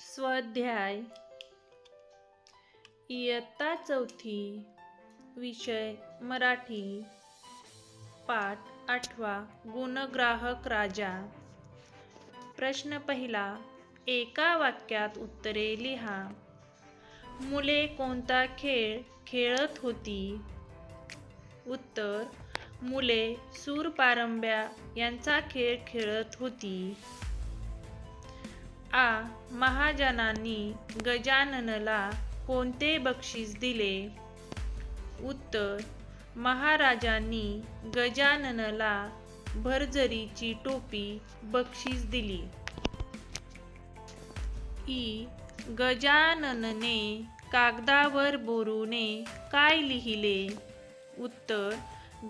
स्वाध्याय. इयत्ता चौथी विषय मराठी. पाठ आठवा गुणग्राहक राजा. प्रश्न पहिला एका वाक्यात उत्तरे लिहा. मुले कोणता खेळ खेळत होती? उत्तर मुले सूरपारंब्या यांचा खेळ खेळत होती. आ महाजनांनी गजाननला कोणते बक्षीस दिले? उत्तर महाराजांनी गजाननला भरजरीची टोपी बक्षीस दिली. ई गजाननने कागदावर बोरूने काय लिहिले? उत्तर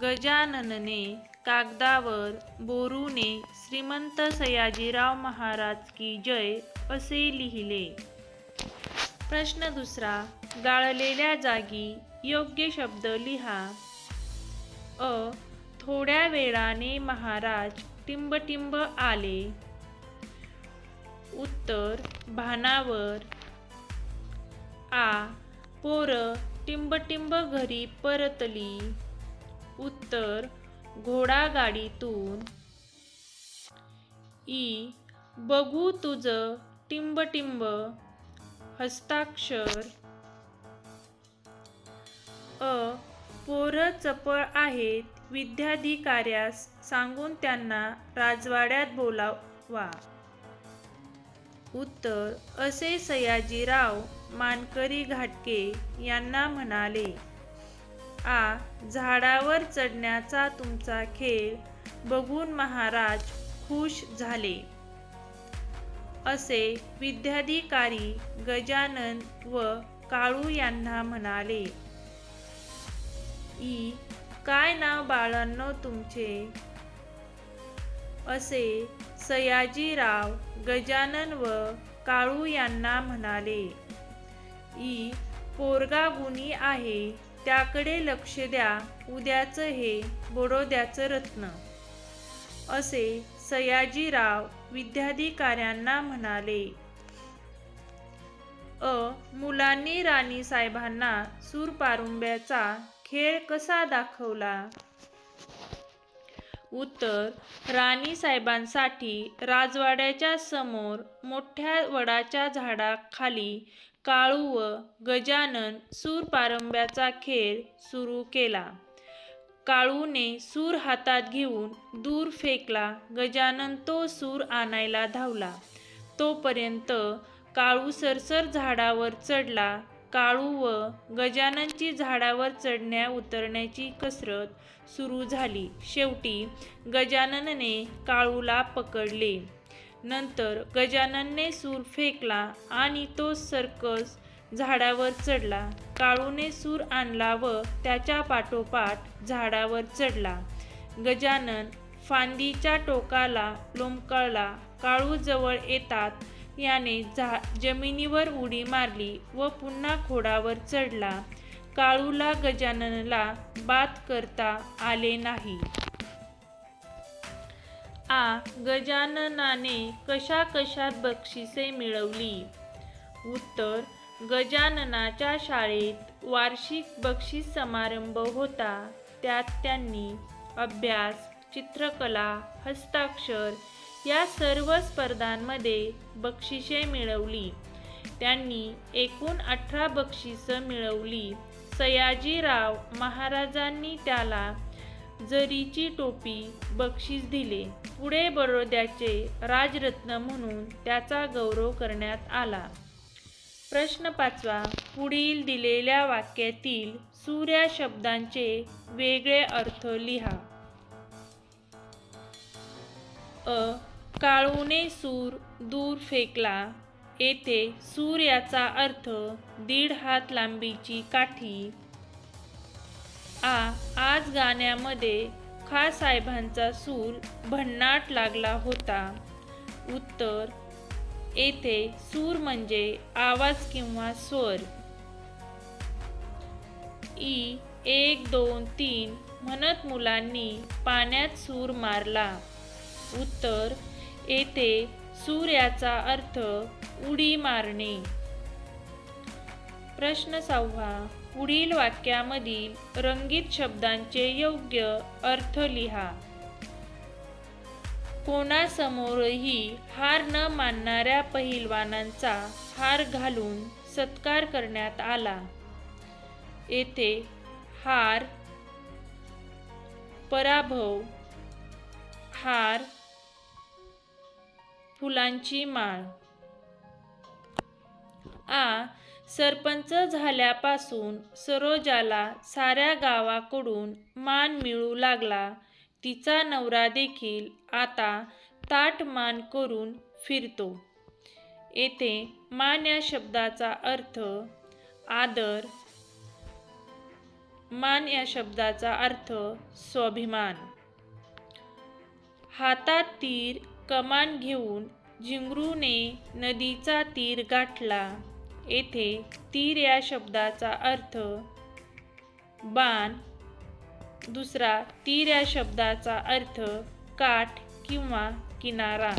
गजाननने कागदावर बोरूने श्रीमंत सयाजीराव महाराज की जय असे लिहिले. प्रश्न दुसरा गाळलेल्या जागी योग्य शब्द लिहा. अ थोड्या वेळाने महाराज टिंबटिंब आले. उत्तर भानावर. आ पोर टिंबटिंब घरी परतली. उत्तर घोडागाडीतून ई बघू तुझं टिंबटिंब हस्ताक्षर. अ पोरं चपळ आहेत विद्याधिकाऱ्यास सांगून त्यांना राजवाड्यात बोलावा. उत्तर असे सयाजीराव मानकरी घाटके यांना म्हणाले आ झाडावर चढण्याचा तुमचा खेळ बघून महाराज खुश झाले. असे विद्याधिकारी गजानन व काळू यांना म्हणाले ई काय नाव बाळांनो तुमचे असे सयाजीराव गजानन व काळू यांना म्हणाले ई पोरगा गुणी आहे त्याकडे लक्ष द्या उद्याचं हे बडोद्याचं रत्न. असे सयाजीराव विद्याधिकाऱ्यांना म्हणाले. अ. मुलांनी राणी साहेबांना सूरपारुंब्याचा खेळ कसा दाखवला? उत्तर. राणी साहेबांसाठी राजवाड्याच्या समोर मोठ्या वडाच्या झाडाखाली काळू व गजानन सूरपारंब्याचा खेळ सुरू केला. काळूने सूर हातात घेऊन दूर फेकला गजानन तो सूर आणायला धावला. तोपर्यंत काळू सरसर झाडावर चढला. काळू व गजाननची झाडावर चढण्या उतरण्याची कसरत सुरू झाली. शेवटी गजाननने काळूला पकडले. नंतर गजाननने सूर फेकला आणि तो सर्कस झाडावर चढला. काळूने सूर आणला व त्याच्या पाठोपाठ झाडावर चढला. गजानन फांदीच्या टोकाला लोंबकळला. काळू जवळ येतात. याने झा जमिनीवर उडी मारली व पुन्हा खोडावर चढला. काळूला गजाननला बाद करता आले नाही. आ गजाननाने कशा कशात बक्षिसे मिळवली? उत्तर गजाननाच्या शाळेत वार्षिक बक्षीस समारंभ होता. त्यात त्यांनी अभ्यास चित्रकला हस्ताक्षर या सर्व स्पर्धांमध्ये बक्षिसे मिळवली. त्यांनी एकूण अठरा बक्षिसं मिळवली. सयाजीराव महाराजांनी त्याला जरीची टोपी बक्षीस दिले पुढे बडोद्याचे राजरत्न म्हणून त्याचा गौरव करण्यात आला. प्रश्न पाचवा पुढील दिलेल्या वाक्यातील सूर्या शब्दांचे वेगळे अर्थ लिहा. अ काळूने सूर दूर फेकला येथे सूर्याचा अर्थ दीड हात लांबीची काठी आ आज गाण्यामध्ये खा साहेबांचा सूर भन्नाट लागला होता. उत्तर येथे सूर म्हणजे आवाज किंवा स्वर. ई एक दोन तीन म्हणत मुलांनी पाण्यात सूर मारला. उत्तर येथे सूर्याचा अर्थ उडी मारणे. प्रश्न सहावा. पुढील वाक्यामधील रंगीत शब्दांचे योग्य अर्थ लिहा. कोणासमोरही हार न मानणाऱ्या पहिलवानांचा हार घालून सत्कार करण्यात आला. येथे हार पराभव हार फुलांची माळ. आ सरपंच झाल्यापासून सरोजाला साऱ्या गावाकडून मान मिळू लागला. तिचा नवरा देखील आता ताट मान करून फिरतो. येथे मान या शब्दाचा अर्थ आदर मान या शब्दाचा अर्थ स्वाभिमान. हातात तीर कमान घेऊन झिंगरूने नदीचा तीर गाठला. येथे तीर या शब्दाचा अर्थ बाण. दुसरा तीर या शब्दाचा अर्थ काठ किंवा किनारा.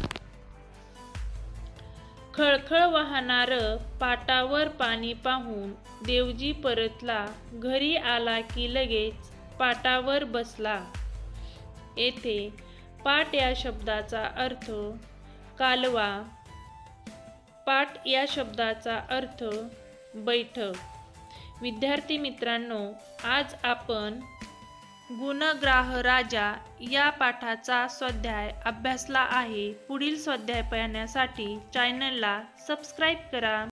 खळखळ वाहणार पाटावर पाणी पाहून देवजी परतला घरी आला की लगेच पाटावर बसला. येथे पाट या शब्दाचा अर्थ कालवा पाठ या शब्दाचा अर्थ बैठक. विद्यार्थी मित्रांनो आज आपण गुणग्राह राजा या पाठाचा स्वाध्याय अभ्यासला आहे. पुढील स्वाध्याय पाहण्यासाठी चॅनलला सबस्क्राईब करा.